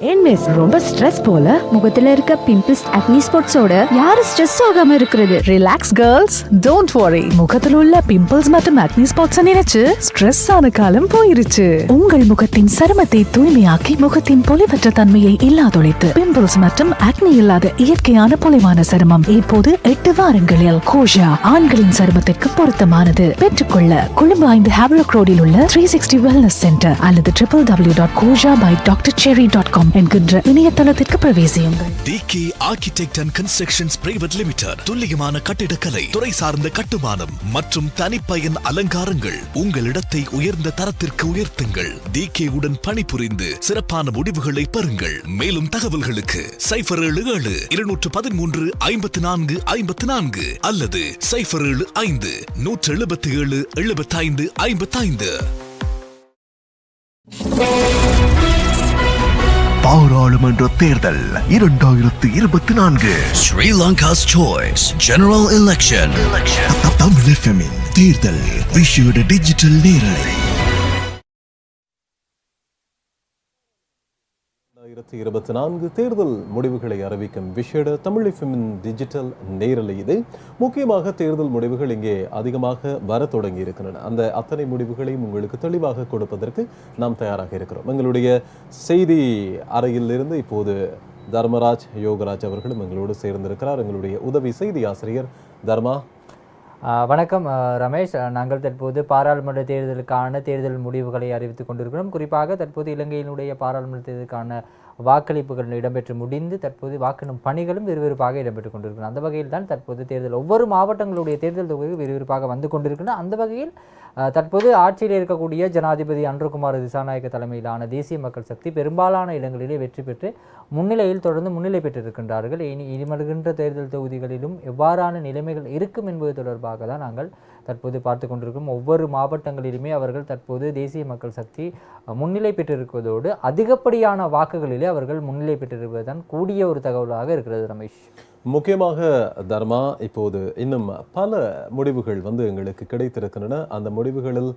ஏன் மிஸ் ரொம்ப ஸ்ட்ரெஸ் போல. முகத்துல இருக்க பிம்பிள்ஸ் அக்னி ஸ்பாட்ஸோட யாரு ஸ்ட்ரெஸ் ஆகாம இருக்கிறது? Relax girls don't worry. முகத்தில் உள்ள பிம்பிள்ஸ் மற்றும் acne spots நினைச்சு ஸ்ட்ரெஸ் ஆன காலம் போயிருச்சு. உங்கள் முகத்தின் சருமத்தை தூய்மையாக்கி முகத்தின் பொலிவற்ற தன்மையை இல்லாதொழித்து பிம்பிள்ஸ் மற்றும் acne இல்லாத இயற்கையான பொலிவான சருமம் இப்போது எட்டு வாரங்களில் கோஷா ஆண்களின் சருமத்திற்கு பொருத்தமானது. பெற்றுக்கொள்ள கொழும்பு ஐந்து ஹேவலக் ரோடில் உள்ள த்ரீ சிக்ஸ்டி வெல்னஸ் சென்டர் அல்லது triple W dot Kosha by doctor Cherry dot com என்கின்ற இணையதளத்திற்கு பிரவேசியுங்கள். DK architect and constructions private limited துல்லியமான கட்டிடக்கலை துறை சார்ந்த கட்டுமானம் மற்றும் தனிப்பயன் அலங்காரங்கள் உங்கள் இடத்தை உயர்ந்த தரத்திற்கு உயர்த்துங்கள். டிகே உடன் பணிபுரிந்து சிறப்பான முடிவுகளை பெறுங்கள். மேலும் தகவல்களுக்கு சைபர் ஏழு ஏழு இருநூற்று பதிமூன்று ஐம்பத்தி நான்கு ஐம்பத்தி நான்கு அல்லது சைபர் ஏழு ஐந்து நூற்று எழுபத்தி ஏழு எழுபத்தி ஐந்து ஐம்பத்தி ஐந்து பாராளுமன்ற தேர்தல் இரண்டாயிரத்து இருபத்தி நான்கு. Sri Lanka's choice general election Tamil தேர்தல் விஷேட டிஜிட்டல் நேரலை. ரெண்டாயிரத்தி இருபத்தி நான்கு தேர்தல் முடிவுகளை அறிவிக்கும் விஷேட தமிழ் எஃப்எம்மின் டிஜிட்டல் நேரலை இது. முக்கியமாக தேர்தல் முடிவுகள் இங்கே அதிகமாக வர தொடங்கி இருக்கின்றன. அந்த அத்தனை முடிவுகளையும் உங்களுக்கு தெளிவாக கொடுப்பதற்கு நாம் தயாராக இருக்கிறோம். எங்களுடைய செய்தி அறையிலிருந்து இப்போது தர்மராஜ் யோகராஜ் அவர்களும் எங்களோடு சேர்ந்திருக்கிறார். எங்களுடைய உதவி செய்தி ஆசிரியர் தர்மா. வணக்கம் ரமேஷ். நாங்கள் தற்போது பாராளுமன்ற தேர்தலுக்கான தேர்தல் முடிவுகளை அறிவித்துக் கொண்டிருக்கிறோம். குறிப்பாக தற்போது இலங்கையினுடைய பாராளுமன்ற தேர்தலுக்கான வாக்களிப்புகள் இடம்பெற்று முடிந்து தற்போது வாக்கெண்ணும் பணிகளும் விறுவிறுப்பாக இடம்பெற்றுக் கொண்டிருக்கிறது அந்த வகையில் தான் தற்போது தேர்தல் ஒவ்வொரு மாவட்டங்களுடைய தேர்தல் தொகுதி விறுவிறுப்பாக வந்து கொண்டிருக்கின்றன. அந்த வகையில் தற்போது ஆட்சியில் இருக்கக்கூடிய ஜனாதிபதி அன்ருகுமார் திசாநாயக்க தலைமையிலான தேசிய மக்கள் சக்தி பெரும்பாலான இடங்களிலே வெற்றி பெற்று முன்னிலையில் தொடர்ந்து முன்னிலை பெற்றிருக்கின்றார்கள். இனி இனிமருகின்ற தேர்தல் தொகுதிகளிலும் எவ்வாறான நிலைமைகள் இருக்கும் என்பது தொடர்பாக தான் நாங்கள் தற்போது பார்த்து கொண்டிருக்கிறோம் ஒவ்வொரு மாவட்டங்களிலுமே அவர்கள் தற்போது தேசிய மக்கள் சக்தி முன்னிலை பெற்றிருப்பதோடு அதிகப்படியான வாக்குகளிலே அவர்கள் முன்னிலை பெற்றிருப்பதுதான் கூடிய ஒரு தகவலாக இருக்கிறது ரமேஷ். முக்கியமாக தர்மா இப்போது இன்னும் பல முடிவுகள் வந்து எங்களுக்கு கிடைத்திருக்கின்றன. அந்த முடிவுகளில்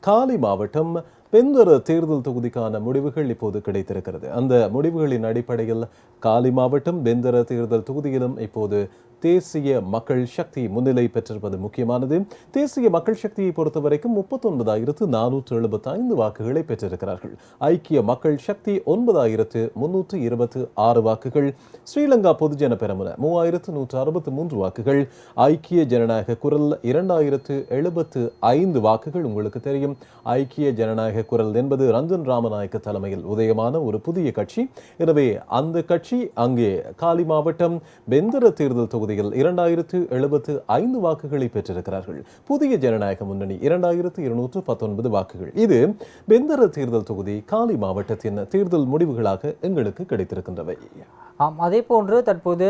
காலி மாவட்டம் பெந்தொரு தேர்தல் தொகுதிக்கான முடிவுகள் இப்போது கிடைத்திருக்கிறது. அந்த முடிவுகளின் அடிப்படையில் காலி மாவட்டம் பெந்தர தேர்தல் தொகுதியிலும் இப்போது தேசிய மக்கள் சக்தி முன்னிலை பெற்றிருப்பது முக்கியமானது. தேசிய மக்கள் சக்தியை பொறுத்தவரைக்கும் முப்பத்தொன்பதாயிரத்து நானூற்று எழுபத்தி ஐந்து வாக்குகளை பெற்றிருக்கிறார்கள். ஐக்கிய மக்கள் சக்தி ஒன்பதாயிரத்து முன்னூற்று இருபத்து ஆறு வாக்குகள். ஸ்ரீலங்கா பொதுஜன பெரமுன மூவாயிரத்து நூற்று அறுபத்து மூன்று வாக்குகள். ஐக்கிய ஜனநாயக குரல் இரண்டாயிரத்து எழுபத்து ஐந்து வாக்குகள் உங்களுக்கு தெரியும். ஐக்கிய ஜனநாயக குரல் என்பது ரஞ்சன் ராமநாயக்க தலைமையில் உதயமான ஒரு புதிய கட்சி. எனவே அந்த கட்சி அங்கே காலி மாவட்டம் பெந்தர தேர்தல் தொகுதியில் இரண்டாயிரத்து எழுபத்து ஐந்து வாக்குகளை பெற்றிருக்கிறார்கள். புதிய ஜனநாயக முன்னணி இரண்டாயிரத்து இருநூற்று பத்தொன்பது வாக்குகள். இது பெந்தர தேர்தல் தொகுதி காலி மாவட்டத்தின் தேர்தல் முடிவுகளாக எங்களுக்கு கிடைத்திருக்கின்றவை. ஆம் அதே போன்று தற்போது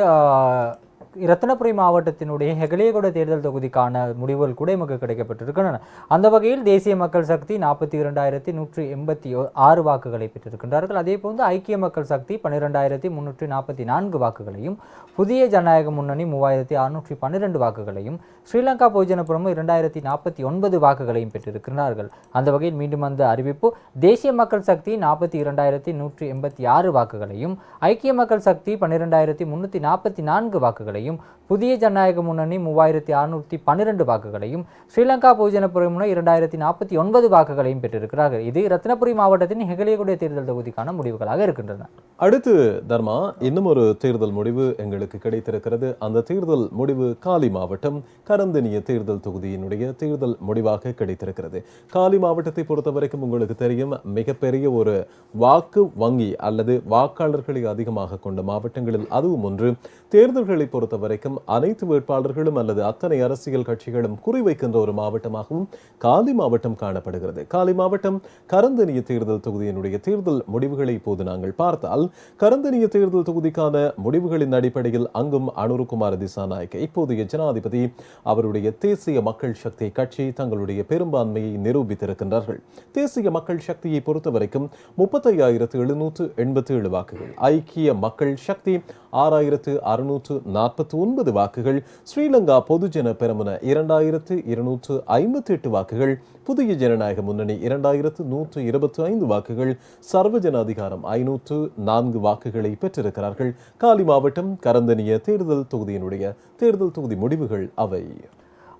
ரத்தனபுரி மாவட்டத்தினுடைய ஹெகலியகுட தேர்தல் தொகுதிக்கான முடிவுகள் கூட எமக்கு கிடைக்கப்பட்டிருக்கின்றன. அந்த வகையில் தேசிய மக்கள் சக்தி நாற்பத்தி இரண்டாயிரத்தி நூற்றி எண்பத்தி ஆறு வாக்குகளை பெற்றிருக்கின்றார்கள். அதே போன்று ஐக்கிய மக்கள் சக்தி பன்னிரெண்டாயிரத்தி முன்னூற்றி நாற்பத்தி நான்கு வாக்குகளையும் புதிய ஜனநாயக முன்னணி மூவாயிரத்தி அறுநூற்றி பன்னிரெண்டு வாக்குகளையும் ஸ்ரீலங்கா பொதுஜனபுரமும் இரண்டாயிரத்தி நாற்பத்தி ஒன்பது வாக்குகளையும் பெற்றிருக்கிறார்கள் அந்த வகையில் மீண்டும் அந்த அறிவிப்பு தேசிய மக்கள் சக்தி நாற்பத்தி இரண்டாயிரத்தி நூற்றி எண்பத்தி ஆறு வாக்குகளையும் ஐக்கிய மக்கள் சக்தி பன்னிரெண்டாயிரத்தி முன்னூற்றி நாற்பத்தி நான்கு வாக்குகளையும் புதிய ஜனநாயக முன்னணி மூவாயிரத்தி அறுநூற்றி பன்னிரெண்டு வாக்குகளையும் ஸ்ரீலங்கா பொதுஜன முறை இரண்டாயிரத்தி நாற்பத்தி ஒன்பது வாக்குகளையும் பெற்றிருக்கிறார்கள். இது ரத்னபுரி மாவட்டத்தின் ஹெகலியகுடைய தேர்தல் தொகுதிக்கான முடிவுகளாக இருக்கின்றன. அடுத்து தர்மா இன்னும் ஒரு தேர்தல் முடிவு எங்களுக்கு கிடைத்திருக்கிறது. அந்த தேர்தல் முடிவு காலி மாவட்டம் கரந்தனிய தேர்தல் தொகுதியினுடைய தேர்தல் முடிவாக கிடைத்திருக்கிறது. காலி மாவட்டத்தை பொறுத்தவரைக்கும் உங்களுக்கு தெரியும் மிகப்பெரிய ஒரு வாக்கு வங்கி அல்லது வாக்காளர்களை அதிகமாக கொண்ட மாவட்டங்களில் அதுவும் ஒன்று. தேர்தல்களை பொறுத்த பொறுத்தவரைக்கும் அனைத்து வேட்பாளர்களும் அல்லது அத்தனை அரசியல் கட்சிகளும் குறிவைக்கின்ற ஒரு மாவட்டமாகவும் காலி மாவட்டம் காணப்படுகிறது. காலி மாவட்டம் கரந்தனிய தேர்தல் தொகுதியினுடைய தேர்தல் முடிவுகளை இப்போது நாங்கள் பார்த்தால் கரந்தனிய தேர்தல் தொகுதிக்கான முடிவுகளின் அடிப்படையில் அங்கும் அனுருகுமார் திசாநாயக்க இப்போதைய ஜனாதிபதி அவருடைய தேசிய மக்கள் சக்தி கட்சி தங்களுடைய பெரும்பான்மையை நிரூபித்திருக்கின்றார்கள். தேசிய மக்கள் சக்தியை பொறுத்தவரைக்கும் முப்பத்தையாயிரத்து எழுநூற்று எண்பத்தி ஏழு வாக்குகள் ஐக்கிய மக்கள் சக்தி ஆறாயிரத்து அறுநூற்று நாற்பத்தி நாற்பத்தி ஒன்பது வாக்குகள் ஸ்ரீலங்கா பொதுஜன பெரமுன இரண்டாயிரத்து இருநூற்று ஐம்பத்தி எட்டு வாக்குகள் புதிய ஜனநாயக முன்னணி இரண்டாயிரத்து நூற்று இருபத்தி ஐந்து வாக்குகள் சர்வஜன அதிகாரம் ஐநூற்று நான்கு வாக்குகளை பெற்றிருக்கிறார்கள். காலி மாவட்டம் கரந்தனிய தேர்தல் தொகுதியினுடைய தேர்தல் தொகுதி முடிவுகள் அவை.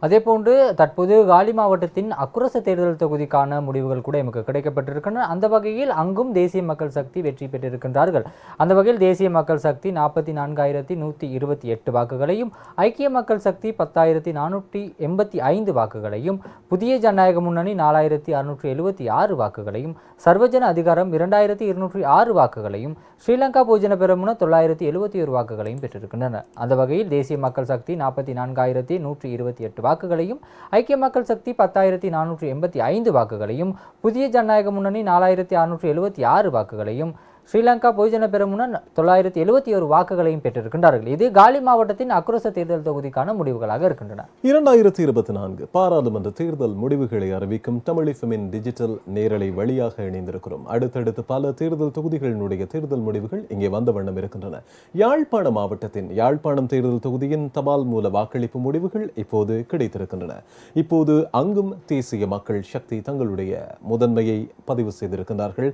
அதேபோன்று தற்போது காலி மாவட்டத்தின் அக்குரச தேர்தல் தொகுதிக்கான முடிவுகள் கூட எமக்கு கிடைக்கப்பட்டிருக்கின்றன. அந்த வகையில் அங்கும் தேசிய மக்கள் சக்தி வெற்றி பெற்றிருக்கின்றார்கள். அந்த வகையில் தேசிய மக்கள் சக்தி நாற்பத்தி நான்காயிரத்தி நூற்றி இருபத்தி எட்டு வாக்குகளையும் ஐக்கிய மக்கள் சக்தி பத்தாயிரத்தி நானூற்றி எண்பத்தி ஐந்து வாக்குகளையும் புதிய ஜனநாயக முன்னணி நாலாயிரத்தி அறுநூற்றி எழுபத்தி ஆறு வாக்குகளையும் சர்வஜன அதிகாரம் இரண்டாயிரத்தி இருநூற்றி ஆறு வாக்குகளையும் ஸ்ரீலங்கா போஜன பெரமுன தொள்ளாயிரத்தி எழுபத்தி ஒரு வாக்குகளையும் பெற்றிருக்கின்றன. அந்த வகையில் தேசிய மக்கள் சக்தி நாற்பத்தி நான்காயிரத்தி நூற்றி இருபத்தி எட்டு வாக்குகளையும் ஐக்கிய மக்கள் சக்தி பத்தாயிரத்தி நானூற்றி எண்பத்தி ஐந்து வாக்குகளையும் புதிய ஜனநாயக முன்னணி நாலாயிரத்தி அறுநூற்றி எழுபத்தி ஆறு வாக்குகளையும் ஸ்ரீலங்கா பொதுஜன பெருமுன தொள்ளாயிரத்தி எழுபத்தி ஒரு வாக்குகளையும் பெற்றிருக்கின்றார்கள். இது காலி மாவட்டத்தின் அக்ரோச தேர்தல் தொகுதிக்கான முடிவுகளாக இருக்கின்றன. இரண்டாயிரத்தி இருபத்தி நான்கு பாராளுமன்ற தேர்தல் முடிவுகளை அறிவிக்கும் தமிழிசமின் டிஜிட்டல் நேரலை வழியாக இணைந்திருக்கிறோம். அடுத்தடுத்து பல தேர்தல் தொகுதிகளினுடைய தேர்தல் முடிவுகள் இங்கே வந்த வண்ணம் இருக்கின்றன. யாழ்ப்பாண மாவட்டத்தின் யாழ்ப்பாணம் தேர்தல் தொகுதியின் தபால் மூல வாக்களிப்பு முடிவுகள் இப்போது கிடைத்திருக்கின்றன. இப்போது அங்கும் தேசிய மக்கள் சக்தி தங்களுடைய முதன்மையை பதிவு செய்திருக்கின்றார்கள்.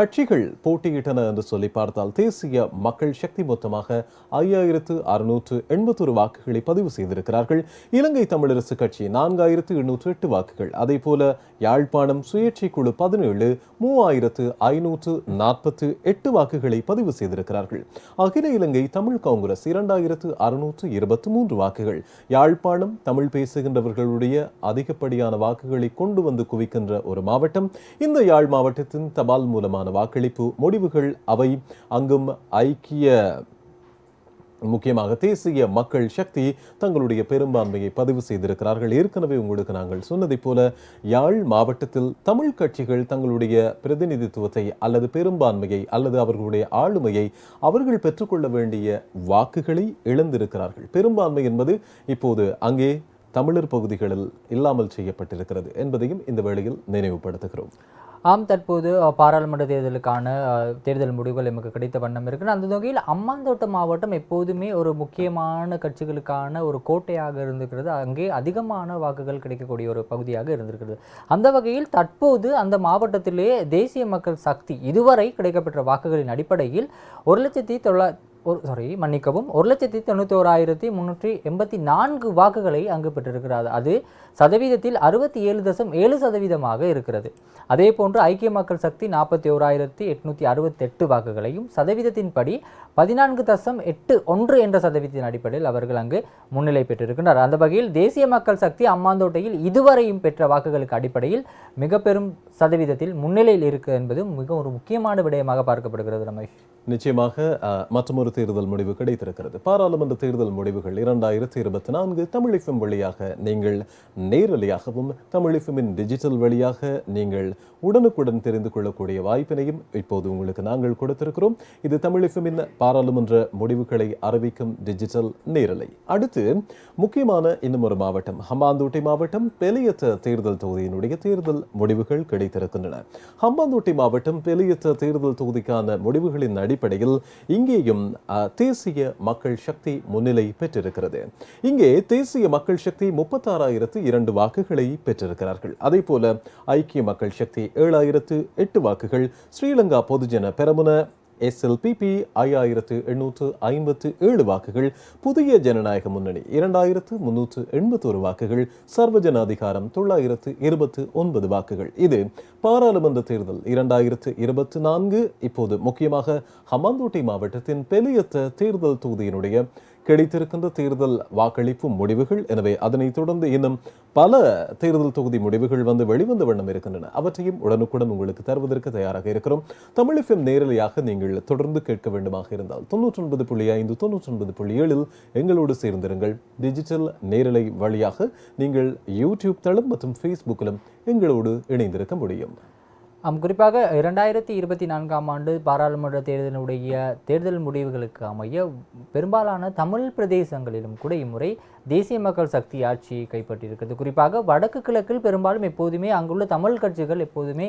கட்சிகள் கட்சிகள் போட்டியிட்டன என்று சொல்லி பார்த்தால் தேசிய மக்கள் சக்தி மொத்தமாக ஐயாயிரத்து அறுநூற்று எண்பத்தொரு வாக்குகளை பதிவு செய்திருக்கிறார்கள். இலங்கை தமிழரசு கட்சி நான்காயிரத்து எண்ணூற்று எட்டு வாக்குகள். அதே போல யாழ்ப்பாணம் சுயேட்சை குழு பதினேழு மூவாயிரத்து ஐநூற்று நாற்பத்து எட்டு வாக்குகளை பதிவு செய்திருக்கிறார்கள். அகில இலங்கை தமிழ் காங்கிரஸ் இரண்டாயிரத்து அறுநூற்று இருபத்தி மூன்று வாக்குகள். யாழ்ப்பாணம் தமிழ் பேசுகின்றவர்களுடைய அதிகப்படியான வாக்குகளை கொண்டு வந்து குவிக்கின்ற ஒரு மாவட்டம். இந்த யாழ் மாவட்டத்தின் தபால் மூலமான வாக்களிப்பு முடிவுகள் அவை அங்கும் ஐக்கிய முக்கியமாக தேசிய மக்கள் சக்தி தங்களுடைய பெரும்பான்மையை பதிவு செய்திருக்கிறார்கள். ஏற்கனவே உங்களுக்கு நாங்கள் சொன்னதைப் போல யாழ் மாவட்டத்தில் தமிழ் கட்சிகள் தங்களுடைய பிரதிநிதித்துவத்தை அல்லது பெரும்பான்மையை அல்லது அவர்களுடைய ஆளுமையை அவர்கள் பெற்றுக்கொள்ள வேண்டிய வாக்குகளை இழந்திருக்கிறார்கள். பெரும்பான்மை என்பது இப்போது அங்கே தமிழர் பகுதிகளில் இல்லாமல் செய்யப்பட்டிருக்கிறது என்பதையும் இந்த வேளையில் நினைவுபடுத்துகிறோம். ஆம் தற்போது பாராளுமன்ற தேர்தலுக்கான தேர்தல் முடிவுகள் நமக்கு கிடைத்த வண்ணம் இருக்குன்னு அந்த வகையில் அம்மாந்தோட்டம் மாவட்டம் எப்போதுமே ஒரு முக்கியமான கட்சிகளுக்கான ஒரு கோட்டையாக இருந்திருக்கிறது. அங்கே அதிகமான வாக்குகள் கிடைக்கக்கூடிய ஒரு பகுதியாக இருந்திருக்கிறது. அந்த வகையில் தற்போது அந்த மாவட்டத்திலே தேசிய மக்கள் சக்தி இதுவரை கிடைக்கப்பெற்ற வாக்குகளின் அடிப்படையில் ஒரு லட்சத்தி தொள்ளா ஒரு சாரி மன்னிக்கவும் ஒரு லட்சத்தி தொண்ணூற்றி ஓராயிரத்தி முந்நூற்றி எண்பத்தி நான்கு வாக்குகளை அங்கு பெற்றிருக்கிறார். அது சதவீதத்தில் அறுபத்தி ஏழு தசம் ஏழு சதவீதமாக இருக்கிறது. அதே போன்று ஐக்கிய மக்கள் சக்தி நாற்பத்தி ஓராயிரத்தி எட்நூற்றி அறுபத்தெட்டு வாக்குகளையும் சதவீதத்தின்படி பதினான்கு தசம் எட்டு ஒன்று என்ற சதவீதத்தின் அடிப்படையில் அவர்கள் அங்கு முன்னிலை பெற்றிருக்கின்றனர். அந்த வகையில் தேசிய மக்கள் சக்தி அம்மாந்தோட்டையில் இதுவரையும் பெற்ற வாக்குகளுக்கு அடிப்படையில் மிக பெரும் சதவீதத்தில் முன்னிலையில் இருக்கு என்பது மிக ஒரு முக்கியமான விடயமாக பார்க்கப்படுகிறது ரமேஷ். நிச்சயமாக அஹ், மற்றொரு தேர்தல் முடிவு கிடைத்திருக்கிறது. பாராளுமன்ற தேர்தல் முடிவுகள் இரண்டாயிரத்தி இருபத்தி நான்கு தமிழிஃபம் வழியாக நீங்கள் நேரலையாகவும் தமிழிஃபமின் டிஜிட்டல் வழியாக நீங்கள் உடனுக்குடன் தெரிந்து கொள்ளக்கூடிய வாய்ப்பினையும் இப்போது உங்களுக்கு நாங்கள் கொடுத்திருக்கிறோம். இது தமிழிஃபமின் பாராளுமன்ற முடிவுகளை அறிவிக்கும் டிஜிட்டல் நேரலை. அடுத்து முக்கியமான இன்னும் ஒரு மாவட்டம் ஹம்பாந்தோட்டை மாவட்டம் பெலியத்த தேர்தல் தொகுதியினுடைய தேர்தல் முடிவுகள் கிடைத்திருக்கின்றன. ஹம்பாந்தோட்டை மாவட்டம் பெலியத்த தேர்தல் தொகுதிக்கான முடிவுகளின் அடிப்படையில் இங்கேயும் தேசிய மக்கள் சக்தி முன்னிலை பெற்றிருக்கிறது. இங்கே தேசிய மக்கள் சக்தி முப்பத்தாறாயிரத்து இரண்டு வாக்குகளை பெற்றிருக்கிறார்கள். அதே போல ஐக்கிய மக்கள் சக்தி ஏழாயிரத்து எட்டு வாக்குகள் ஸ்ரீலங்கா பொதுஜன பெரமுன எஸ்எல்பிபி ஐயாயிரத்து எண்ணூற்று ஐம்பத்து ஏழு வாக்குகள் புதிய ஜனநாயக முன்னணி இரண்டாயிரத்து முன்னூற்று எண்பத்தோரு வாக்குகள் சர்வஜன அதிகாரம் தொள்ளாயிரத்து இருபத்து ஒன்பது வாக்குகள். இது பாராளுமன்ற தேர்தல் இரண்டாயிரத்து இருபத்தி நான்கு. இப்போது முக்கியமாக ஹமாந்தோட்டை மாவட்டத்தின் பெலியத்த தேர்தல் தொகுதியினுடைய கிடைத்திருக்கின்ற தேர்தல் வாக்களிப்பு முடிவுகள். எனவே அதனைத் தொடர்ந்து இன்னும் பல தேர்தல் தொகுதி முடிவுகள் வந்து வெளிவந்த வண்ணம் இருக்கின்றன. அவற்றையும் உடனுக்குடன் உங்களுக்கு தருவதற்கு தயாராக இருக்கிறோம். தமிழ் எஃப்எம் நேரலையாக நீங்கள் தொடர்ந்து கேட்க வேண்டுமாக இருந்தால் தொன்னூற்றி ஒன்பது புள்ளி ஐந்து தொன்னூற்றி ஒன்பது புள்ளி ஏழில் எங்களோடு சேர்ந்திருங்கள். டிஜிட்டல் நேரலை வழியாக நீங்கள் யூடியூப் தளம் மற்றும் ஃபேஸ்புக்கிலும் எங்களோடு இணைந்திருக்க முடியும். குறிப்பாக இரண்டாயிரத்தி இருபத்தி நான்காம் ஆண்டு பாராளுமன்ற தேர்தலினுடைய தேர்தல் முடிவுகளுக்கு அமைய பெரும்பாலான தமிழ் பிரதேசங்களிலும் கூட இம்முறை தேசிய மக்கள் சக்தி ஆட்சியை கைப்பற்றியிருக்கிறது. குறிப்பாக வடக்கு கிழக்கில் பெரும்பாலும் எப்போதுமே அங்குள்ள தமிழ் கட்சிகள் எப்போதுமே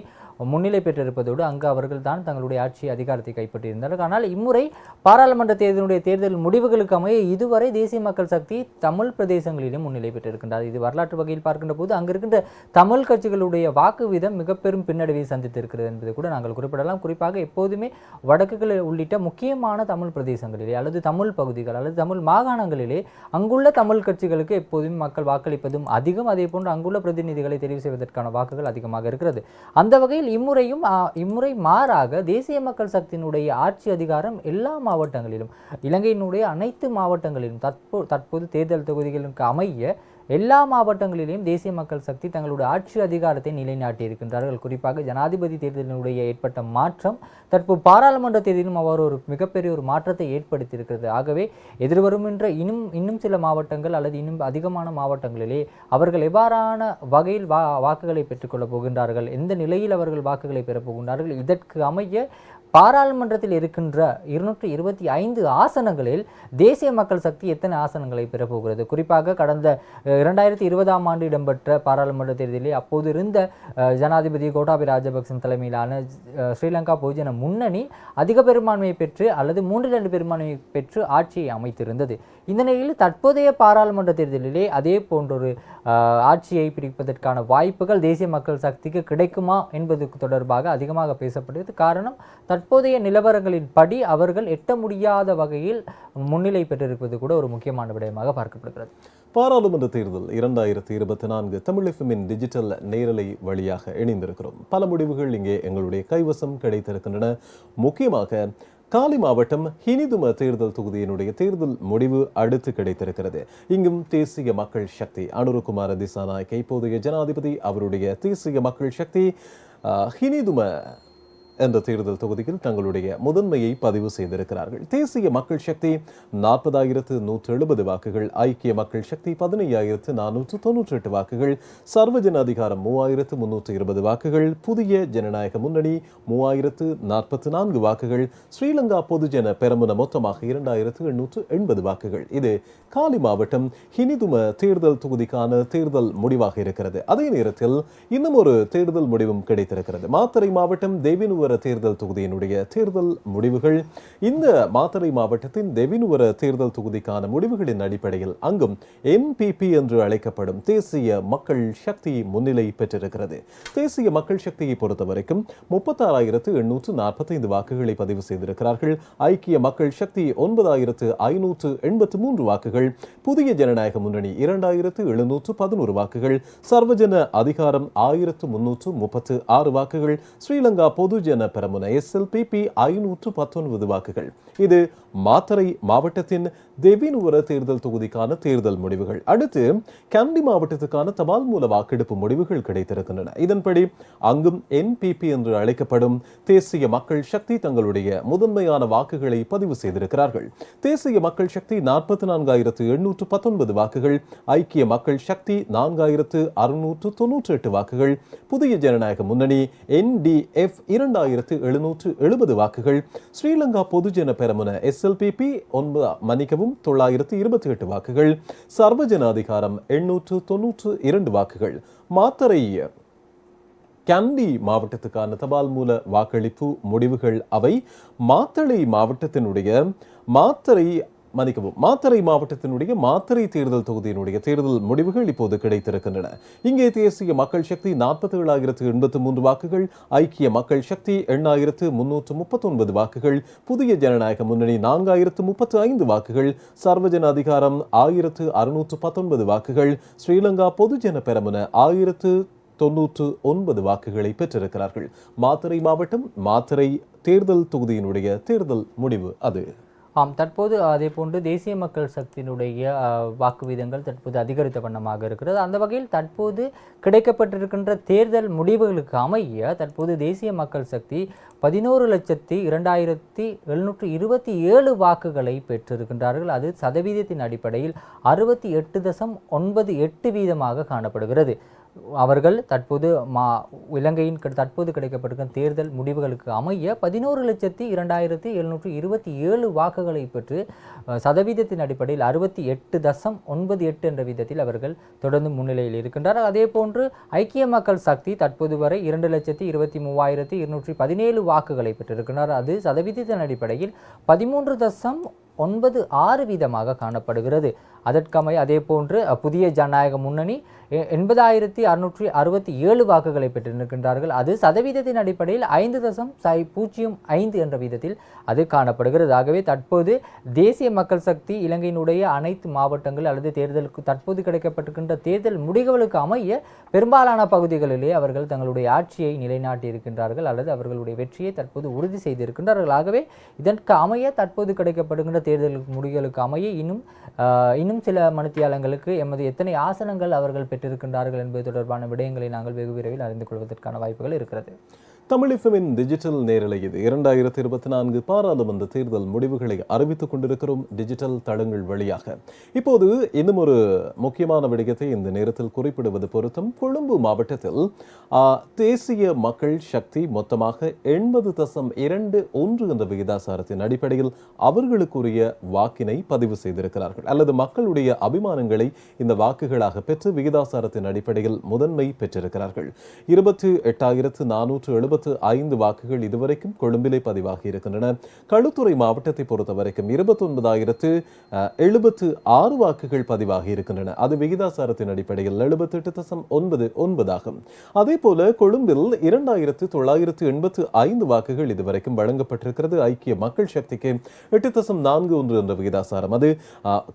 முன்னிலை பெற்றிருப்பதோடு அங்கு அவர்கள் தான் தங்களுடைய ஆட்சி அதிகாரத்தை கைப்பற்றியிருந்தார்கள். ஆனால் இம்முறை பாராளுமன்ற தேர்தலுடைய தேர்தல் முடிவுகளுக்கு அமைய இதுவரை தேசிய மக்கள் சக்தி தமிழ் பிரதேசங்களிலும் முன்னிலை பெற்றிருக்கின்றது. இது வரலாற்று வகையில் பார்க்கின்ற போது அங்கிருக்கின்ற தமிழ் கட்சிகளுடைய வாக்கு வீதம் மிக பெரும் பின்னடைவை சந்தித்திருக்கிறது என்பதை கூட நாங்கள் குறிப்பிடலாம். குறிப்பாக எப்போதுமே வடக்குகள் உள்ளிட்ட முக்கியமான தமிழ் பிரதேசங்களிலே அல்லது தமிழ் பகுதிகள் அல்லது தமிழ் மாகாணங்களிலே அங்குள்ள தமிழ் கட்சிகளுக்கு எப்போதுமே மக்கள் வாக்களிப்பதும் அதிகம். அதே போன்று அங்குள்ள பிரதிநிதிகளை தெரிவு செய்வதற்கான வாக்குகள் அதிகமாக இருக்கிறது. அந்த வகையில் இம்முறையும் இம்முறை மாறாக தேசிய மக்கள் சக்தியினுடைய ஆட்சி அதிகாரம் எல்லா மாவட்டங்களிலும் இலங்கையினுடைய அனைத்து மாவட்டங்களிலும் தற்போ தற்போது தேர்தல் தொகுதிகளுக்கு அமைய எல்லா மாவட்டங்களிலும் தேசிய மக்கள் சக்தி தங்களுடைய ஆட்சி அதிகாரத்தை நிலைநாட்டி இருக்கின்றார்கள் குறிப்பாக ஜனாதிபதி தேர்தலினுடைய ஏற்பட்ட மாற்றம் தற்போது பாராளுமன்ற தேர்தலிலும் அவர் ஒரு மிகப்பெரிய ஒரு மாற்றத்தை ஏற்படுத்தியிருக்கிறது. ஆகவே எதிர்வருமென்ற இன்னும் இன்னும் சில மாவட்டங்கள் அல்லது இன்னும் அதிகமான மாவட்டங்களிலே அவர்கள் எவ்வாறான வகையில் வா வாக்குகளை பெற்றுக்கொள்ளப் போகின்றார்கள் எந்த நிலையில் அவர்கள் வாக்குகளை பெறப் போகின்றார்கள் இதற்கு அமைய பாராளுமன்றத்தில் இருக்கின்ற இருநூற்றி இருபத்தி ஐந்து ஆசனங்களில் தேசிய மக்கள் சக்தி எத்தனை ஆசனங்களை பெறப்போகிறது? குறிப்பாக கடந்த இரண்டாயிரத்தி இருபதாம் ஆண்டு இடம்பெற்ற பாராளுமன்ற தேர்தலில் அப்போது இருந்த ஜனாதிபதி கோட்டாபி ராஜபக்சன் தலைமையிலான ஸ்ரீலங்கா பொதுஜன முன்னணி அதிக பெரும்பான்மையை பெற்று அல்லது மூன்று இரண்டு பெரும்பான்மையை பெற்று ஆட்சியை அமைத்திருந்தது. இந்த நிலையில் தற்போதைய பாராளுமன்ற தேர்தலிலே அதே போன்றொரு ஆட்சியை பிடிப்பதற்கான வாய்ப்புகள் தேசிய மக்கள் சக்திக்கு கிடைக்குமா என்பது தொடர்பாக அதிகமாக பேசப்படுகிறது. காரணம் தற்போதைய நிலவரங்களின் படி அவர்கள் எட்ட முடியாத வகையில் முன்னிலை பெற்றிருப்பது கூட ஒரு முக்கியமான விடயமாக பார்க்கப்படுகிறது. பாராளுமன்ற தேர்தல் இரண்டாயிரத்தி இருபத்தி நான்கு தமிழ் டிஜிட்டல் நேரலை வழியாக இணைந்திருக்கிறோம். பல முடிவுகள் இங்கே எங்களுடைய கைவசம் கிடைத்திருக்கின்றன. முக்கியமாக காலி மாவட்டம் ஹினிதும தேர்தல் தொகுதியினுடைய தேர்தல் முடிவு அடுத்து கிடைத்திருக்கிறது. இங்கும் தேசிய மக்கள் சக்தி அனுருகுமார திசாநாயக்கை இப்போதைய ஜனாதிபதி அவருடைய தேசிய மக்கள் சக்தி ஹினிதும என்ற தேர்தல் தொகுதியில் தங்களுடைய முதன்மையை பதிவு செய்திருக்கிறார்கள். தேசிய மக்கள் சக்தி நாற்பதாயிரத்து நூற்று எழுபது வாக்குகள் ஐக்கிய மக்கள் சக்தி பதினையாயிரத்து நானூற்று தொன்னூற்றி எட்டு வாக்குகள் சர்வஜன அதிகாரம் மூவாயிரத்து முன்னூற்று இருபது வாக்குகள் புதிய ஜனநாயக முன்னணி மூவாயிரத்து நாற்பத்தி நான்கு வாக்குகள் ஸ்ரீலங்கா பொதுஜன பெரமுன மொத்தமாக இரண்டாயிரத்து எண்ணூற்று எண்பது வாக்குகள். இது காலி மாவட்டம் ஹினிதும தேர்தல் தொகுதிக்கான தேர்தல் முடிவாக இருக்கிறது. அதே நேரத்தில் இன்னும் ஒரு தேர்தல் முடிவும் கிடைத்திருக்கிறது. மாத்தறை மாவட்டம் தெவினுவர தேர்தல் தொகுதியினுடைய தேர்தல் முடிவுகள். இந்த மாத்தறை மாவட்டத்தின் தெவினுவர தேர்தல் தொகுதிக்கான முடிவுகளின் அடிப்படையில் அங்கும் எம்பிபி என்று அழைக்கப்படும் தேசிய மக்கள் சக்தி முன்னிலை பெற்றிருக்கிறது. தேசிய மக்கள் சக்தியை பொறுத்தவரைக்கும் முப்பத்தாறாயிரத்து எண்ணூற்று நாற்பத்தைந்து வாக்குகளை பதிவு செய்திருக்கிறார்கள். ஐக்கிய மக்கள் சக்தி ஒன்பதாயிரத்து ஐநூற்று எண்பத்து மூன்று வாக்குகள். புதிய ஜனநாயக முன்னணி இரண்டாயிரத்து எழுநூற்று பதினோரு வாக்குகள். சர்வஜன அதிகாரம் ஆயிரத்து முன்னூற்று முப்பத்து ஆறு வாக்குகள். ஸ்ரீலங்கா பொதுஜன என பெரமுன எஸ்எல்பிபி ஐநூற்று பத்தொன்பது வாக்குகள். இது மாத்தறை மாவட்டத்தின் தெவினுவர தேர்தல் தொகுதிக்கான தேர்தல் முடிவுகள். அடுத்து கண்டி மாவட்டத்துக்கான தபால் மூல வாக்கெடுப்பு முடிவுகள் கிடைத்திருக்கின்றன. இதன்படி அங்கும் என்பிபி என்று அழைக்கப்படும் தேசிய மக்கள் சக்தி தங்களுடைய முதன்மையான வாக்குகளை பதிவு செய்திருக்கிறார்கள். தேசிய மக்கள் சக்தி நாற்பத்தி நான்காயிரத்து எண்ணூற்று பத்தொன்பது வாக்குகள் ஐக்கிய மக்கள் சக்தி நான்காயிரத்து அறுநூற்று தொன்னூற்றி எட்டு வாக்குகள் புதிய ஜனநாயக முன்னணி என்டிஎஃப் இரண்டாயிரத்து எழுநூற்று எழுபது வாக்குகள். ஸ்ரீலங்கா பொதுஜன பெரமுன எஸ்எல்பிபி ஒன்பது மன்னிக்கவும் தொள்ளாயிரத்து இருபத்தி எட்டு வாக்குகள். சர்வஜன அதிகாரம் எண்ணூற்று தொன்னூற்று இரண்டு வாக்குகள். மாத்தரை கண்டி மாவட்டத்துக்கான தபால் மூல வாக்களிப்பு முடிவுகள் அவை. மாத்தளை மாவட்டத்தினுடைய மாத்தரை மன்னிக்கவும் மாத்தறை மாவட்டத்தினுடைய மாத்தறை தேர்தல் தொகுதியினுடைய தேர்தல் முடிவுகள் இப்போது கிடைத்திருக்கின்றன. இங்கே தேசிய மக்கள் சக்தி நாற்பத்தி ஏழாயிரத்து எண்பத்து மூன்று வாக்குகள் ஐக்கிய மக்கள் சக்தி எண்ணாயிரத்து முன்னூற்று முப்பத்தொன்பது வாக்குகள் புதிய ஜனநாயக முன்னணி நான்காயிரத்து முப்பத்து ஐந்து வாக்குகள் சர்வஜன அதிகாரம் ஆயிரத்து அறுநூற்று பத்தொன்பது வாக்குகள் ஸ்ரீலங்கா பொதுஜன பெரமுன ஆயிரத்து தொன்னூற்று ஒன்பது வாக்குகளை பெற்றிருக்கிறார்கள். மாத்தறை மாவட்டம் மாத்தறை தேர்தல் தொகுதியினுடைய தேர்தல் முடிவு அது. ஆம் தற்போது அதே போன்று தேசிய மக்கள் சக்தியினுடைய வாக்கு வீதங்கள் தற்போது அதிகரித்த வண்ணமாக இருக்கிறது. அந்த வகையில் தற்போது கிடைக்கப்பட்டிருக்கின்ற தேர்தல் முடிவுகளுக்கு அமைய தற்போது தேசிய மக்கள் சக்தி பதினோரு லட்சத்தி இரண்டாயிரத்தி எழுநூற்று இருபத்தி ஏழு வாக்குகளை பெற்றிருக்கின்றார்கள். அது சதவீதத்தின் அடிப்படையில் அறுபத்தி எட்டு தசம் ஒன்பது எட்டு வீதமாக காணப்படுகிறது. அவர்கள் தற்போது மா இலங்கையின் தற்போது கிடைக்கப்பட்டிருக்கும் தேர்தல் முடிவுகளுக்கு அமைய பதினோரு லட்சத்தி இரண்டாயிரத்தி எழுநூற்றி இருபத்தி ஏழு வாக்குகளை பெற்று சதவீதத்தின் அடிப்படையில் அறுபத்தி எட்டு தசம் ஒன்பது எட்டு என்ற விதத்தில் அவர்கள் தொடர்ந்து முன்னிலையில் இருக்கின்றார் அதே போன்று ஐக்கிய மக்கள் சக்தி தற்போது வரை இரண்டு லட்சத்தி இருபத்தி மூவாயிரத்தி இருநூற்றி பதினேழு வாக்குகளை பெற்றிருக்கிறார் அது சதவீதத்தின் அடிப்படையில் பதிமூன்று தசம் ஒன்பது ஆறு வீதமாக காணப்படுகிறது. அதற்கமைய அதே போன்று புதிய ஜனநாயக முன்னணி எண்பதாயிரத்தி அறுநூற்றி அறுபத்தி ஏழு வாக்குகளை பெற்றிருக்கின்றார்கள். அது சதவீதத்தின் அடிப்படையில் ஐந்து தசம் சை பூஜ்ஜியம் ஐந்து என்ற விதத்தில் அது காணப்படுகிறது. ஆகவே தற்போது தேசிய மக்கள் சக்தி இலங்கையினுடைய அனைத்து மாவட்டங்கள் அல்லது தேர்தலுக்கு தற்போது கிடைக்கப்பட்டிருக்கின்ற தேர்தல் முடிவுகளுக்கு அமைய பெரும்பாலான பகுதிகளிலே அவர்கள் தங்களுடைய ஆட்சியை நிலைநாட்டி இருக்கின்றார்கள் அல்லது அவர்களுடைய வெற்றியை தற்போது உறுதி செய்திருக்கின்றார்கள். ஆகவே இதற்கு அமைய தற்போது கிடைக்கப்படுகின்ற தேர்தல் முடிவுகளுக்கு அமைய இன்னும் இன்னும் இன்னும் சில மனுத்தியாளங்களுக்கு எமது எத்தனை ஆசனங்கள் அவர்கள் பெற்றிருக்கின்றார்கள் என்பது தொடர்பான விடயங்களை நாங்கள் வெகு விரைவில் அறிந்து கொள்வதற்கான வாய்ப்புகள் இருக்கிறது. தமிழிசமின் டிஜிட்டல் நேரலை இது இரண்டாயிரத்தி இருபத்தி நான்கு பாராளுமன்ற தேர்தல் முடிவுகளை அறிவித்துக் கொண்டிருக்கிறோம் டிஜிட்டல் தளங்கள் வழியாக. இப்போது இன்னும் ஒரு முக்கியமான விடயத்தை இந்த நேரத்தில் குறிப்பிடுவது பொருத்தம். கொழும்பு மாவட்டத்தில் தேசிய மக்கள் சக்தி மொத்தமாக எண்பது தசம் இரண்டு ஒன்று என்ற விகிதாசாரத்தின் அடிப்படையில் அவர்களுக்குரிய வாக்கினை பதிவு செய்திருக்கிறார்கள். அல்லது மக்களுடைய அபிமானங்களை இந்த வாக்குகளாக பெற்று விகிதாசாரத்தின் அடிப்படையில் முதன்மை பெற்றிருக்கிறார்கள். இருபத்தி எட்டாயிரத்து நானூற்று எழுபது எழுபத்து ஐந்து வாக்குகள் இதுவரைக்கும் கொழும்பிலே பதிவாகி இருக்கின்றன. களுத்துறை மாவட்டத்தை பொறுத்தவரைக்கும் இருபத்தி ஒன்பதாயிரத்து எழுபத்து ஆறு வாக்குகள் பதிவாகி இருக்கின்றன. அது விகிதாசாரத்தின் அடிப்படையில் எழுபத்தெட்டு தசம் ஒன்பது ஒன்பதாகும். அதே போல கொழும்பில் இரண்டாயிரத்து தொள்ளாயிரத்து எண்பத்து ஐந்து வாக்குகள் இதுவரைக்கும் வழங்கப்பட்டிருக்கிறது. ஐக்கிய மக்கள் சக்திக்கு எட்டு தசம் நான்கு ஒன்று என்ற விகிதாசாரம். அது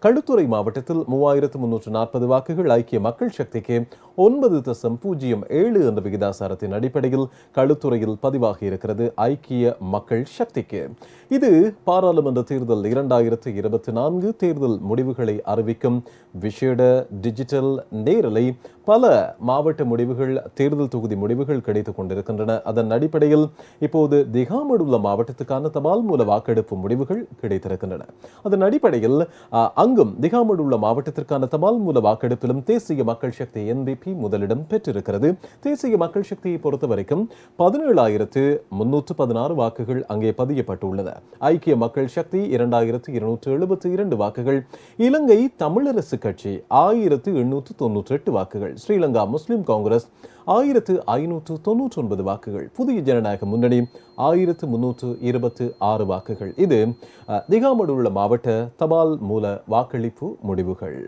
களுத்துறை மாவட்டத்தில் மூவாயிரத்து முன்னூற்று நாற்பது வாக்குகள் ஐக்கிய மக்கள் சக்திக்கு ஒன்பது தசம் பூஜ்ஜியம் ஏழு என்ற விகிதாசாரத்தின் அடிப்படையில் களுத்துறை களுத்துறையில் பதிவாகி இருக்கிறது ஐக்கிய மக்கள் சக்திக்கு. இது பாராளுமன்ற தேர்தல் இரண்டாயிரத்து இருபத்தி நான்கு தேர்தல் முடிவுகளை அறிவிக்கும் விசேட டிஜிட்டல் நேரலை பல மாவட்ட முடிவுகள் தேர்தல் தொகுதி முடிவுகள் கிடைத்துக் கொண்டிருக்கின்றன. அதன் அடிப்படையில் இப்போது திகாமடுள்ள மாவட்டத்துக்கான தபால் மூல வாக்கெடுப்பு முடிவுகள் கிடைத்திருக்கின்றன. அதன் அடிப்படையில் ஆ, அங்கும் திகாமடுள்ள மாவட்டத்திற்கான தபால் மூல வாக்கெடுப்பிலும் தேசிய மக்கள் சக்தி என்பிபி முதலிடம் பெற்றிருக்கிறது. தேசிய மக்கள் சக்தியை பொறுத்த வரைக்கும் பதினேழாயிரத்து முன்னூற்று பதினாறு வாக்குகள் அங்கே பதியப்பட்டுள்ளன. ஐக்கிய மக்கள் சக்தி இரண்டாயிரத்து இருநூற்று எழுபத்தி இரண்டு வாக்குகள். இலங்கை தமிழரசு கட்சி ஆயிரத்து எண்ணூற்று தொன்னூற்றி எட்டு வாக்குகள். ஸ்ரீலங்கா முஸ்லிம் காங்கிரஸ் ஆயிரத்து ஐநூற்று தொன்னூற்றி ஒன்பது வாக்குகள். புதிய ஜனநாயக முன்னணி ஆயிரத்து முன்னூற்று இருபத்து ஆறு வாக்குகள். இது அஹ், திகாமடுள்ள மாவட்ட தபால் மூல வாக்களிப்பு முடிவுகள்.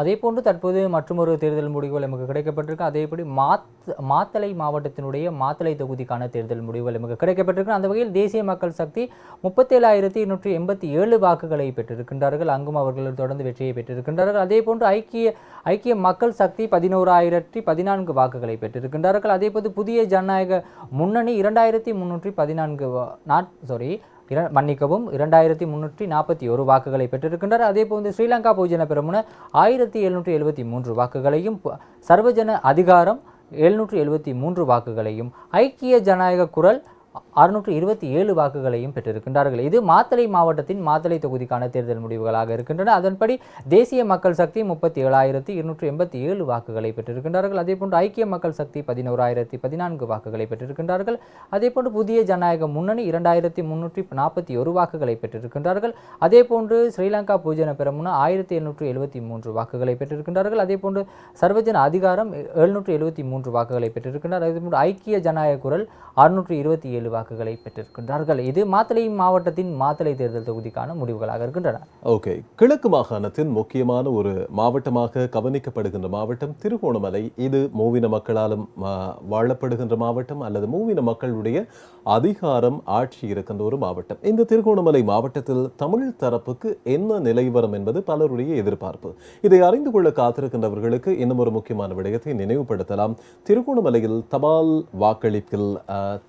அதே போன்று தற்போது மற்றொரு தேர்தல் முடிவுகள் நமக்கு கிடைக்கப்பட்டிருக்கு. அதேபடி மாத் மாத்தளை மாவட்டத்தினுடைய மாத்தளை தொகுதிக்கான தேர்தல் முடிவுகள் நமக்கு கிடைக்கப்பட்டிருக்கு. அந்த வகையில் தேசிய மக்கள் சக்தி முப்பத்தேழாயிரத்தி இருநூற்றி எண்பத்தி ஏழு வாக்குகளை பெற்றிருக்கின்றார்கள். அங்கும் அவர்கள் தொடர்ந்து வெற்றியை பெற்றிருக்கின்றார்கள். அதே போன்று ஐக்கிய ஐக்கிய மக்கள் சக்தி பதினோராயிரத்தி பதினான்கு வாக்குகளை பெற்றிருக்கின்றார்கள். அதே போன்று புதிய ஜனநாயக முன்னணி இரண்டாயிரத்தி முன்னூற்றி பதினான்கு நாட் சாரி இர மன்னிக்கவும் இரண்டாயிரத்தி முன்னூற்றி நாற்பத்தி ஒரு வாக்குகளை பெற்றிருக்கின்றார். அதே போன்று ஸ்ரீலங்கா பொதுஜன பெருமுன ஆயிரத்தி எழுநூற்றி எழுபத்தி மூன்று வாக்குகளையும் சர்வஜன அதிகாரம் எழுநூற்றி எழுபத்தி மூன்று வாக்குகளையும் ஐக்கிய ஜனநாயக குரல் அறுநூற்று இருபத்தி ஏழு வாக்குகளையும் பெற்றிருக்கின்றார்கள். இது மாத்தளை மாவட்டத்தின் மாத்தளை தொகுதிக்கான தேர்தல் முடிவுகளாக இருக்கின்றன. அதன்படி தேசிய மக்கள் சக்தி முப்பத்தி ஏழாயிரத்தி இருநூற்றி எண்பத்தி ஏழு வாக்குகளை பெற்றிருக்கின்றார்கள். அதேபோன்று ஐக்கிய மக்கள் சக்தி பதினோராயிரத்தி பதினான்கு வாக்குகளை பெற்றிருக்கின்றார்கள். அதேபோன்று புதிய ஜனநாயக முன்னணி இரண்டாயிரத்தி முன்னூற்றி நாற்பத்தி ஒரு வாக்குகளை பெற்றிருக்கின்றார்கள். அதேபோன்று ஸ்ரீலங்கா பூஜன பெரமுன ஆயிரத்தி எண்ணூற்று எழுபத்தி மூன்று வாக்குகளை பெற்றிருக்கின்றார்கள். அதேபோன்று சர்வஜன அதிகாரம் எழுநூற்று எழுபத்தி மூன்று வாக்குகளை பெற்றிருக்கின்றார். அதேபோன்று ஐக்கிய ஜனநாயக குரல் அறுநூற்று இருபத்தி ஏழு வாக்குகளை பெற்றிருக்கின்றார்கள். இது மாத்தளை மாவட்டத்தின் மாத்தளை தேர்தல் தொகுதிக்கான முடிவுகளாக இருக்கின்றன. ஓகே. கிழக்கு மாகாணத்தின் முக்கியமான ஒரு மாவட்டமாக கவனிக்கப்படுகின்ற மாவட்டம் திருகோணமலை. இது மூவின மக்களாலும் வாழப்படுகின்ற மாவட்டம் அல்லது மூவின மக்களுடைய அதிகாரம் ஆட்சி இருக்கின்ற ஒரு மாவட்டம். இந்த திருகோணமலை மாவட்டத்தில் தமிழ் தரப்புக்கு என்ன நிலைவரம் என்பது பலருடைய எதிர்பார்ப்பு. இதை அறிந்து கொள்ள காத்திருக்கின்றவர்களுக்கு இன்னும் ஒரு முக்கியமான விடயத்தை நினைவுபடுத்தலாம். திருகோணமலையில் தபால் வாக்களிப்பில்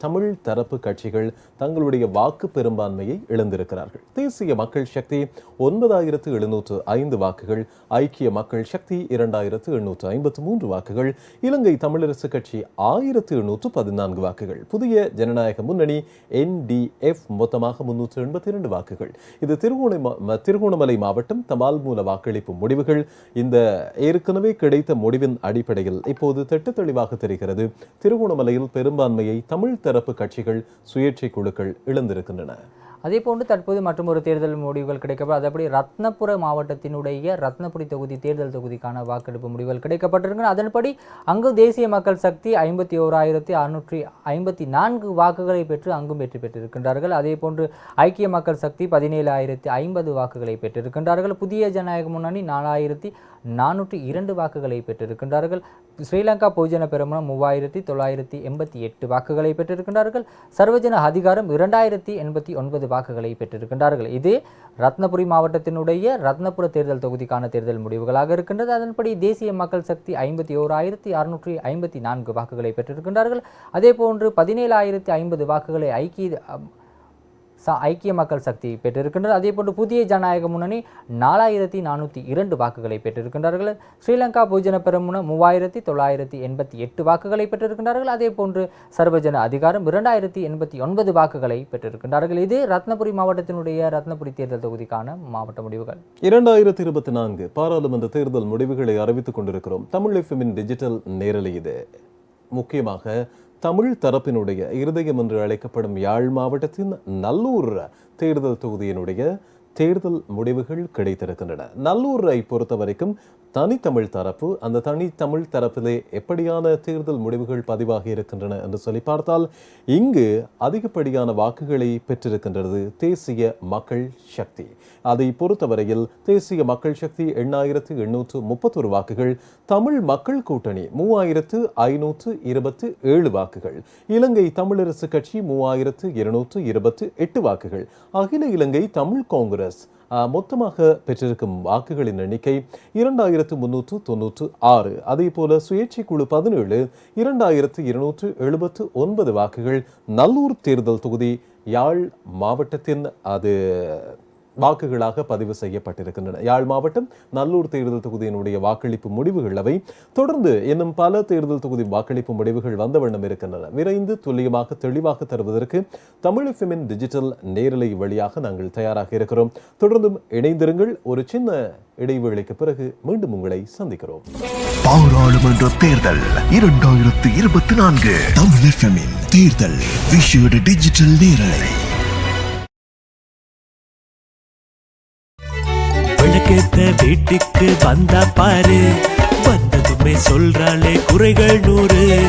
தமிழ் தரப்புக்கு கட்சிகள் தங்களுடைய வாக்கு பெரும்பான்மையை இழந்திருக்கிறார்கள். தேசிய மக்கள் சக்தி ஒன்பதாயிரத்து எழுநூற்று ஐந்து வாக்குகள் ஐக்கிய மக்கள் சக்தி இரண்டாயிரத்து எண்ணூற்று ஐம்பத்து மூன்று வாக்குகள் இலங்கை தமிழரசு கட்சி ஆயிரத்து எண்ணூற்று பதினான்கு வாக்குகள் புதிய ஜனநாயக முன்னணி என்டிஎஃப் மொத்தமாக முன்னூற்று எண்பத்தி இரண்டு வாக்குகள். இது திருகோணம திருகோணமலை மாவட்டம் தபால் மூல வாக்களிப்பு முடிவுகள். இந்த ஏற்கனவே கிடைத்த முடிவின் அடிப்படையில் இப்போது திட்ட தெளிவாக தெரிகிறது. திருகோணமலையில் பெரும்பான்மையை தமிழ் தரப்பு கட்சிகள் சுயேட்சை குழுக்கள் எழுந்திருக்கின்றன. அதே போன்று தற்போது மற்றும் ஒரு தேர்தல் முடிவுகள் கிடைக்கப்பட அதன்படி ரத்னபுர மாவட்டத்தினுடைய ரத்னபுரி தொகுதி தேர்தல் தொகுதிக்கான வாக்கெடுப்பு முடிவுகள் கிடைக்கப்பட்டிருக்கின்றன. அதன்படி அங்கு தேசிய மக்கள் சக்தி ஐம்பத்தி ஓராயிரத்தி அறுநூற்றி ஐம்பத்தி நான்கு வாக்குகளை பெற்று அங்கும் வெற்றி பெற்றிருக்கின்றார்கள். அதே போன்று ஐக்கிய மக்கள் சக்தி பதினேழாயிரத்தி ஐம்பது வாக்குகளை பெற்றிருக்கின்றார்கள். புதிய ஜனநாயக முன்னணி நாலாயிரத்தி நானூற்றி இரண்டு வாக்குகளை பெற்றிருக்கின்றார்கள். ஸ்ரீலங்கா பொதுஜன பெருமனம் மூவாயிரத்தி தொள்ளாயிரத்தி எண்பத்தி எட்டு வாக்குகளை பெற்றிருக்கின்றார்கள். சர்வஜன அதிகாரம் இரண்டாயிரத்தி எண்பத்தி ஒன்பது வாக்குகளை பெற்றிருக்கின்றார்கள். இது ரத்னபுரி மாவட்டத்தினுடைய ரத்னபுர தேர்தல் தொகுதிக்கான தேர்தல் முடிவுகளாக இருக்கின்றது. அதன்படி தேசிய மக்கள் சக்தி ஐம்பத்தி ஓராயிரத்தி அறுநூற்றி ஐம்பத்தி நான்கு வாக்குகளை பெற்றிருக்கின்றார்கள். அதே போன்று பதினேழாயிரத்தி ஐம்பது வாக்குகளை ஐக்கிய ச ஐக்கிய மக்கள் சக்தி பெற்றிருக்கின்றனர் அதே போன்று புதிய ஜனநாயக முன்னணி நாலாயிரத்தி நானூற்றி இரண்டு வாக்குகளை பெற்றிருக்கின்றார்கள். ஸ்ரீலங்கா பொதுஜன பெருமுன மூவாயிரத்தி தொள்ளாயிரத்தி எண்பத்தி எட்டு வாக்குகளை பெற்றிருக்கின்றார்கள். அதே போன்று சர்வஜன அதிகாரம் இரண்டாயிரத்தி எண்பத்தி ஒன்பது வாக்குகளை பெற்றிருக்கின்றார்கள். இது ரத்னபுரி மாவட்டத்தினுடைய ரத்னபுரி தேர்தல் தொகுதிக்கான மாவட்ட முடிவுகள். இரண்டாயிரத்தி இருபத்தி நான்கு பாராளுமன்ற தேர்தல் முடிவுகளை அறிவித்துக் கொண்டிருக்கிறோம். தமிழ் எஃப்எம்மின் டிஜிட்டல் நேரலை இது. முக்கியமாக தமிழ் தரப்பினுடைய இருதயம் என்று அழைக்கப்படும் யாழ் மாவட்டத்தின் நல்லூர் தேர்தல் தொகுதியினுடைய தேர்தல் முடிவுகள் கிடைத்திருக்கின்றன. நல்லூரை பொறுத்த வரைக்கும் தனித்தமிழ் தரப்பு அந்த தனித்தமிழ் தரப்பிலே எப்படியான தேர்தல் முடிவுகள் பதிவாகி இருக்கின்றன என்று சொல்லி பார்த்தால் இங்கு அதிகப்படியான வாக்குகளை பெற்றிருக்கின்றது தேசிய மக்கள் சக்தி. அதை பொறுத்தவரையில் தேசிய மக்கள் சக்தி எண்ணாயிரத்து எண்ணூற்று முப்பத்தொரு வாக்குகள் தமிழ் மக்கள் கூட்டணி மூவாயிரத்து ஐநூற்று இருபத்து ஏழு வாக்குகள் இலங்கை தமிழரசு கட்சி மூவாயிரத்து இருநூற்று இருபத்து எட்டு வாக்குகள் அகில இலங்கை தமிழ் காங்கிரஸ் மொத்தமாக பெற்றிருக்கும் வாக்குகளின் எண்ணிக்கை இரண்டாயிரத்து முன்னூற்று தொன்னூற்று ஆறு. அதே போல சுயேட்சை குழு பதினேழு இரண்டாயிரத்து இருநூற்று எழுபத்து ஒன்பது வாக்குகள். நல்லூர் தேர்தல் தொகுதி யாழ் மாவட்டத்தின் அது வாக்குகளாக பதிவு செய்யப்பட்டிருக்கின்றன. யாழ் மாவட்டம் நல்லூர் தேர்தல் தொகுதியினுடைய வாக்களிப்பு முடிவுகள் அவை. தொடர்ந்து இன்னும் பல தேர்தல் தொகுதி வாக்களிப்பு முடிவுகள் வந்த வண்ணம் இருக்கின்றன. விரைந்து துல்லியமாக தெளிவாக தருவதற்கு தமிழ் எஃப்எம்மின் டிஜிட்டல் நேரலை வழியாக நாங்கள் தயாராக இருக்கிறோம். தொடர்ந்தும் இணைந்திருங்கள். ஒரு சின்ன இடைவேளைக்கு பிறகு மீண்டும் உங்களை சந்திக்கிறோம். பாராளுமன்ற தேர்தல் இரண்டாயிரத்து இருபத்தி நான்கு. தமிழ் எஃப்எம்மின் தேர்தல் விஷேட டிஜிட்டல் நேரலை. விளக்கேத்த வீட்டுக்கு வந்தா பாரு. வந்ததுமே சொல்றாளே குறைகள் நூறு.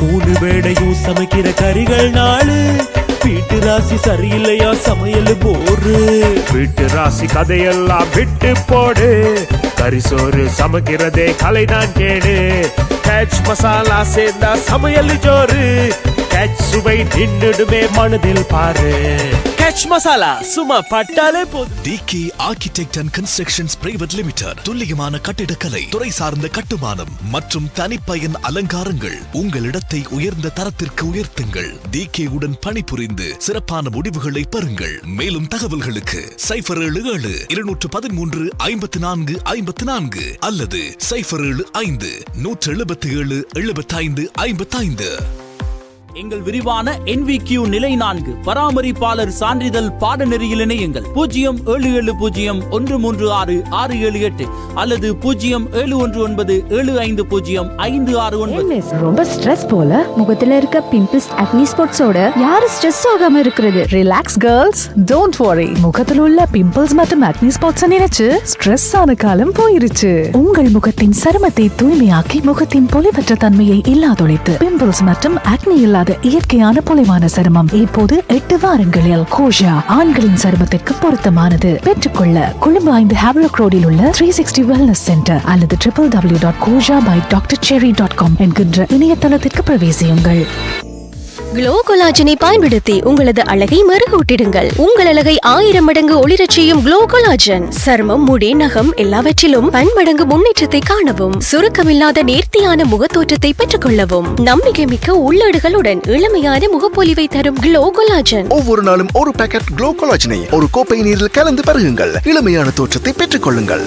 மூணு வேடையும் சமைக்கிற கறிகள் நாலு. வீட்டு ராசி சரியில்லையா சமையல் போரு. வீட்டு ராசி கதையெல்லாம் விட்டு போடு. கரிசோறு சமைக்கிறதே கலைதான் கேடு. கேட்ச் மசாலா சேர்ந்தா சமையல் ஜோறு. கேட்ச் சுவை நின்னுடுமே மனதில் பாரு. டச் மசாலா சும்மா பட்டாலே போதும் DK architect and constructions private limited துல்லியமான கட்டிடக்கலை துறை சார்ந்த கட்டுமானம் மற்றும் தனிப்பயன் அலங்காரங்கள். உங்கள் இடத்தை உயர்ந்த தரத்திற்கு உயர்த்துங்கள். டிகே உடன் பணிபுரிந்து சிறப்பான முடிவுகளை பெறுங்கள். மேலும் தகவல்களுக்கு சைபர் ஏழு ஏழு இருநூற்று பதிமூன்று ஐம்பத்தி நான்கு ஐம்பத்தி நான்கு அல்லது சைபர் ஏழு ஐந்து நூற்று எழுபத்தி ஏழு எழுபத்தி ஐந்து ஐம்பத்தி ஐந்து. எங்கள் விரிவான NVQ நிலை நான்கு. பராமரிப்பாளர் சான்றிதழ் பாடநெறியில் இணையுங்கள். பூஜ்ஜியம் ஏழு ஏழு பூஜ்ஜியம் ஒன்று மூன்று ஆறு ஆறு ஏழு எட்டு அல்லது பூஜ்ஜியம் ஏழு ஒன்று ஒன்பது ஏழு ஐந்து பூஜ்ஜியம் ஐந்து ஆறு ஒன்பது. ரொம்ப ஸ்ட்ரெஸ் போல? முகத்துல இருக்க பிம்பிள்ஸ் அக்னி ஸ்பாட்ஸோட யாரு ஸ்ட்ரெஸ் ஆகாம இருக்கிறது? Relax girls don't worry. முகத்தில் உள்ள பிம்பிள்ஸ் மற்றும் அக்னி ஸ்பாட்ஸ் நினைச்சு ஸ்ட்ரெஸ் ஆன காலம் போயிருச்சு. உங்கள் முகத்தின் சருமத்தை தூய்மையாக்கி முகத்தின் பொலிவற்ற தன்மையை இல்லாதொழித்து பிம்பிள்ஸ் மற்றும் அக்னி இல்லாத இயற்கையான பொலிவான சருமம். இப்போது எட்டு வாரங்களில் கோஷா ஆண்களின் சருமத்திற்கு பொருத்தமானது. பெற்றுக்கொள்ள கொழும்பு ஐந்து ஹேவ்லாக் ரோடில் உள்ள த்ரீ சிக்ஸ்டி வெல்னஸ் சென்டர் அல்லது triple W dot Kosha by doctor Sherry dot com என்கின்ற இணையதளத்திற்கு பிரவேசியுங்கள். க்ளோ கொலாஜனை பயன்படுத்தி உங்களது அழகை மெருகூட்டிடுங்கள் உங்கள் அழகை ஆயிரம் மடங்கு ஒளிரச் செய்யும் க்ளோ கொலாஜன் சருமம் முடி நகம் எல்லாவற்றிலும் பன்மடங்கு முன்னேற்றத்தை காணவும் சுருக்கமில்லாத நேர்த்தியான முகத்தோற்றத்தை பெற்றுக் கொள்ளவும் நம்பிக்கை மிக்க உள்ளாடுகளுடன் இளமையான முகப்பொலிவை தரும் க்ளோ கொலாஜன் ஒவ்வொரு நாளும் ஒரு பேக்கெட் க்ளோ கொலாஜனை ஒரு கோப்பை நீரில் கலந்து பருகுங்கள். இளமையான தோற்றத்தை பெற்றுக் கொள்ளுங்கள்